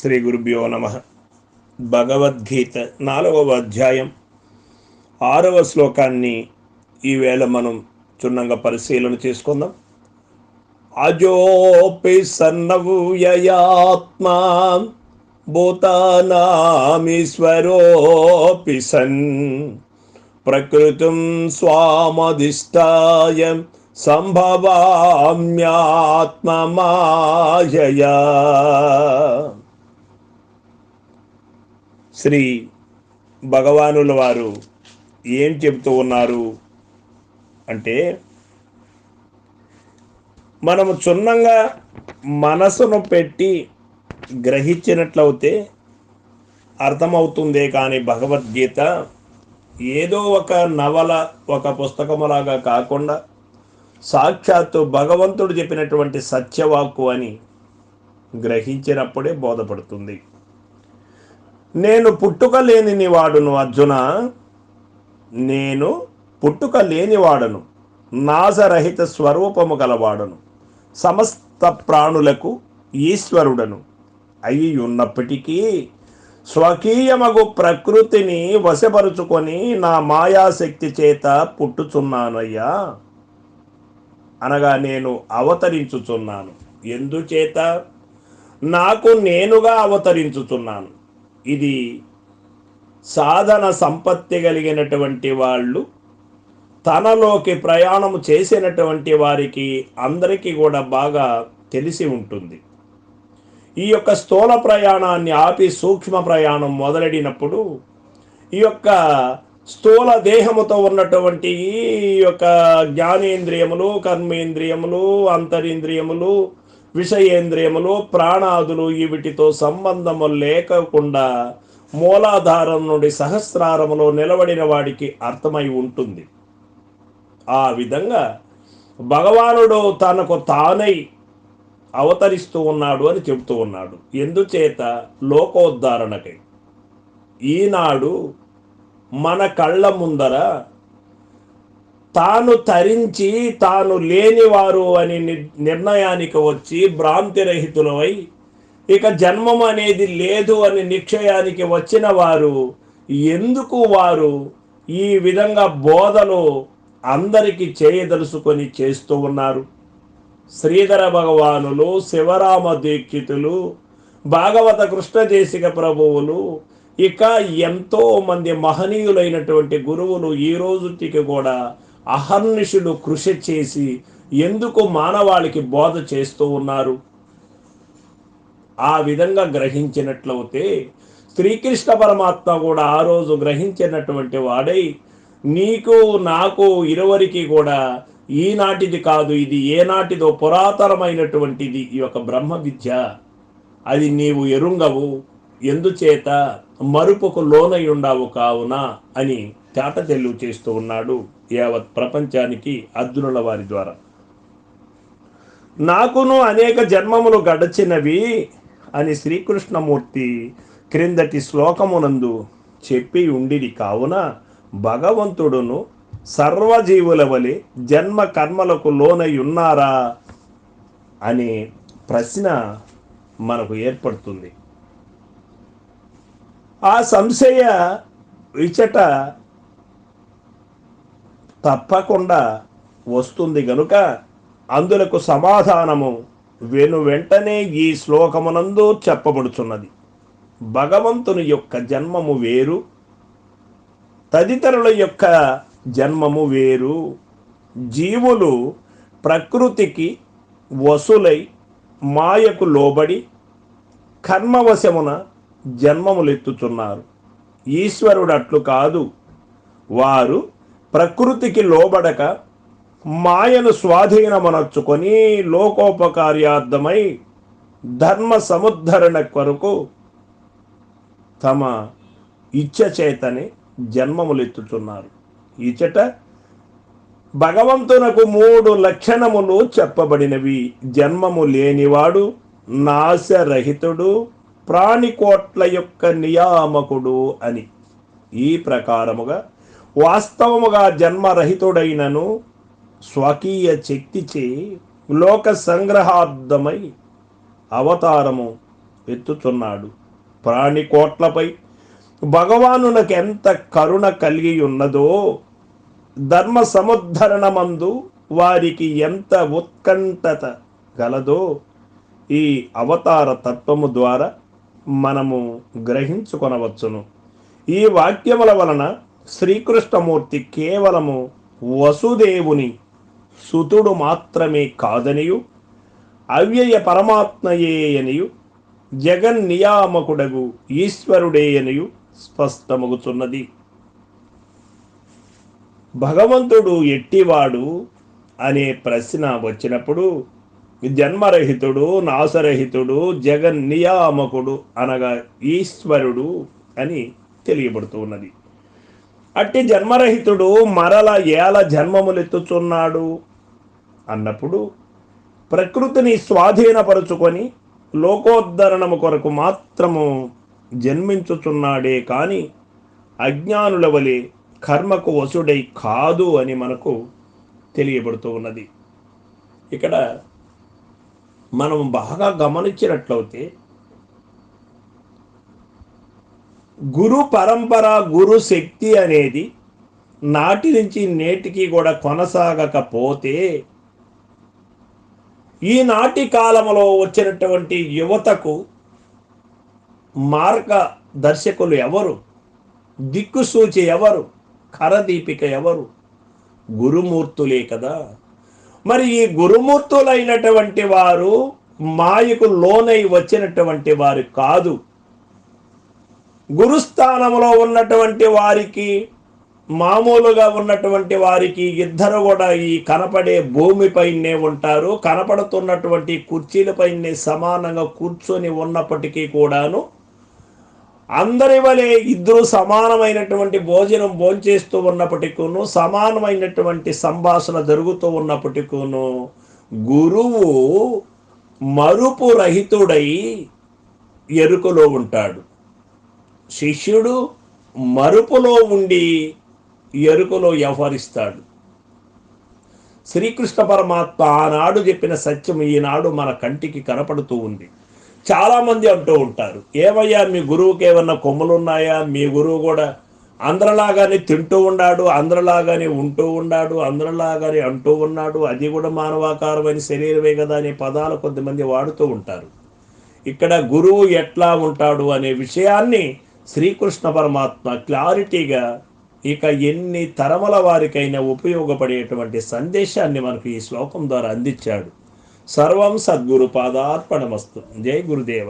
శ్రీ గురుభ్యో నమ. భగవద్గీత నాలుగవ అధ్యాయం ఆరవ శ్లోకాన్ని ఈవేళ మనం చున్నంగా పరిశీలన చేసుకుందాం. అజోపి సన్నవూయయాత్మా భూతానామీశ్వరోపి సన్ ప్రకృతిం స్వామధిష్టాయ సంభవామ్యాత్మమాయయా. శ్రీ భగవానుల వారు ఏం చెబుతూ ఉన్నారు అంటే మనము చున్నంగా మనసును పెట్టి గ్రహించినట్లయితే అర్థమవుతుందే కానీ భగవద్గీత ఏదో ఒక నవల ఒక పుస్తకములాగా కాకుండా సాక్షాత్తు భగవంతుడు చెప్పినటువంటి సత్యవాక్కు అని గ్రహించినప్పుడే బోధపడుతుంది. నేను పుట్టుక లేనిని వాడును అర్జున. నేను పుట్టుక లేనివాడను నాశరహిత స్వరూపము గలవాడను సమస్త ప్రాణులకు ఈశ్వరుడను అయి ఉన్నప్పటికీ స్వకీయమగు ప్రకృతిని వశపరుచుకొని నా మాయాశక్తి చేత పుట్టుచున్నానయ్యా. అనగా నేను అవతరించుచున్నాను. ఎందుచేత? నాకు నేనుగా అవతరించుచున్నాను. ఇది సాధన సంపత్తి కలిగినటువంటి వాళ్ళు తనలోకి ప్రయాణం చేసినటువంటి వారికి అందరికీ కూడా బాగా తెలిసి ఉంటుంది. ఈ యొక్క స్థూల ప్రయాణాన్ని ఆపి సూక్ష్మ ప్రయాణం మొదలెడినప్పుడు ఈ యొక్క స్థూల దేహముతో ఉన్నటువంటి ఈ యొక్క జ్ఞానేంద్రియములు కర్మేంద్రియములు అంతరింద్రియములు విషయేంద్రియములు ప్రాణాదులు వీటితో సంబంధము లేకుండా మూలాధారం నుండి సహస్రారములో నిలబడిన వాడికి అర్థమై ఉంటుంది. ఆ విధంగా భగవానుడు తనకు తానై అవతరిస్తూ ఉన్నాడు అని చెబుతూ ఉన్నాడు. ఎందుచేత? లోకోద్ధారణకై. ఈనాడు మన కళ్ళ ముందర తాను తరించి తాను లేనివారు అని నిర్ణయానికి వచ్చి భ్రాంతిరహితులవై ఇక జన్మం అనేది లేదు అని నిక్షయానికి వచ్చిన వారు ఎందుకు వారు ఈ విధంగా బోధలు అందరికీ చేయదలుచుకొని చేస్తూ ఉన్నారు? శ్రీధర భగవానులు శివరామ దీక్షితులు భాగవత కృష్ణదేశిక ప్రభువులు ఇక ఎంతో మంది మహనీయులైనటువంటి గురువులు ఈ రోజుకి కూడా అహర్నిషులు కృషి చేసి ఎందుకు మానవాళికి బోధ చేస్తూ ఉన్నారు? ఆ విధంగా గ్రహించినట్లయితే శ్రీకృష్ణ పరమాత్మ కూడా ఆ రోజు గ్రహించినటువంటి వాడై నీకు నాకు ఇరువరికి కూడా ఈనాటిది కాదు ఇది ఏనాటిదో పురాతనమైనటువంటిది ఈ యొక్క బ్రహ్మ విద్య. అది నీవు ఎరుంగవు ఎందుచేత మరుపుకు లోనై ఉండవు కావున అని తేట తెల్లు చేస్తూ ఉన్నాడు. యావత్ ప్రపంచానికి అర్జునుల వారి ద్వారా. నాకును అనేక జన్మములు గడచినవి అని శ్రీకృష్ణమూర్తి క్రిందటి శ్లోకమునందు చెప్పి ఉండిది కావున భగవంతుడును సర్వజీవుల వలె జన్మ కర్మలకు లోనై ఉన్నారా అనే ప్రశ్న మనకు ఏర్పడుతుంది. ఆ సంశయ ఇచట తప్పకుండా వస్తుంది గనుక అందులకు సమాధానము వెను వెంటనే ఈ శ్లోకమునందు చెప్పబడుచున్నది. భగవంతుని యొక్క జన్మము వేరు తదితరుల యొక్క జన్మము వేరు జీవులు ప్రకృతికి వసులై మాయకు లోబడి కర్మవశమున జన్మములెత్తుచున్నారు. ఈశ్వరుడు అట్లు కాదు వారు ప్రకృతికి లోబడక మాయను స్వాధీనమనర్చుకొని లోకోపకార్యార్థమై ధర్మ సముద్ధరణ కొరకు తమ ఇచ్చచేతని జన్మములెత్తుచున్నారు ఇచట భగవంతునకు మూడు లక్షణములు చెప్పబడినవి. జన్మము లేనివాడు నాశరహితుడు ప్రాణికోట్ల యొక్క నియామకుడు అని. ఈ ప్రకారముగా వాస్తవముగా జన్మరహితుడైనను స్వకీయ శక్తిచే లోక సంగ్రహార్థమై అవతారము ఎత్తుచున్నాడు ప్రాణికోట్లపై భగవానునకు ఎంత కరుణ కలిగి ఉన్నదో ధర్మ సముద్ధరణమందు వారికి ఎంత ఉత్కంఠత గలదో ఈ అవతార తత్వము ద్వారా మనము గ్రహించుకొనవచ్చును. ఈ వాక్యముల వలన శ్రీకృష్ణమూర్తి కేవలము వసుదేవుని సుతుడు మాత్రమే కాదనియు అవ్యయ పరమాత్మయే అనియు జగన్ నియామకుడగు ఈశ్వరుడే అనియు స్పష్టమగుచున్నది. భగవంతుడు ఎట్టివాడు అనే ప్రశ్న వచ్చినప్పుడు జన్మరహితుడు నాశరహితుడు జగన్ నియామకుడు అనగా ఈశ్వరుడు అని తెలియబడుతూ ఉన్నది అట్టి జన్మరహితుడు మరల ఏల జన్మములెత్తుచున్నాడు. అన్నప్పుడు ప్రకృతిని స్వాధీనపరుచుకొని లోకోద్ధరణము కొరకు మాత్రము జన్మించుచున్నాడే కానీ అజ్ఞానుల వలె కర్మకు వసుడై కాదు అని మనకు తెలియబడుతూ ఉన్నది. ఇక్కడ మనం బాగా గమనించినట్లయితే గురు పరంపర గురు శక్తి అనేది నాటి నుంచి నేటికి కూడా కొనసాగకపోతే ఈనాటి కాలంలో వచ్చినటువంటి యువతకు మార్గదర్శకులు ఎవరు? దిక్కుసూచి ఎవరు? కరదీపిక ఎవరు? గురుమూర్తులే కదా. మరి ఈ గురుమూర్తులైనటువంటి వారు మాయకు లోనై వచ్చినటువంటి వారు కాదు. గురుస్థానంలో ఉన్నటువంటి వారికి మామూలుగా ఉన్నటువంటి వారికి ఇద్దరు కూడా ఈ కనపడే భూమిపైనే ఉంటారు. కనపడుతున్నటువంటి కుర్చీలపైనే సమానంగా కూర్చొని ఉన్నప్పటికీ కూడాను అందరి వలె ఇద్దరు సమానమైనటువంటి భోజనం భోంచేస్తూ ఉన్నప్పటికూను సమానమైనటువంటి సంభాషణ జరుగుతూ ఉన్నప్పటికూను గురువు మరుపు రహితుడై ఎరుకలో ఉంటాడు. శిష్యుడు మరుపులో ఉండి ఎరుకలో వ్యవహరిస్తాడు. శ్రీకృష్ణ పరమాత్మ ఆనాడు చెప్పిన సత్యం ఈనాడు మన కంటికి కనపడుతూ ఉంది. చాలామంది అంటూ ఉంటారు ఏమయ్యా మీ గురువుకి ఏమన్నా కొమ్ములు ఉన్నాయా మీ గురువు కూడా అందరిలాగానే తింటూ ఉన్నాడు అందరిలాగానే ఉంటూ ఉన్నాడు అందరిలాగానే అంటూ ఉన్నాడు. అది కూడా మానవాకారమైన శరీరమే కదా అనే పదాలు కొంతమంది వాడుతూ ఉంటారు. ఇక్కడ గురువు ఎట్లా ఉంటాడు అనే విషయాన్ని శ్రీకృష్ణ పరమాత్మ క్లారిటీగా ఇక ఎన్ని తరముల వారికైనా ఉపయోగపడేటువంటి సందేశాన్ని మనకు ఈ శ్లోకం ద్వారా అందించాడు. సర్వం సద్గురు పాదార్పణమస్తు. జై గురుదేవ.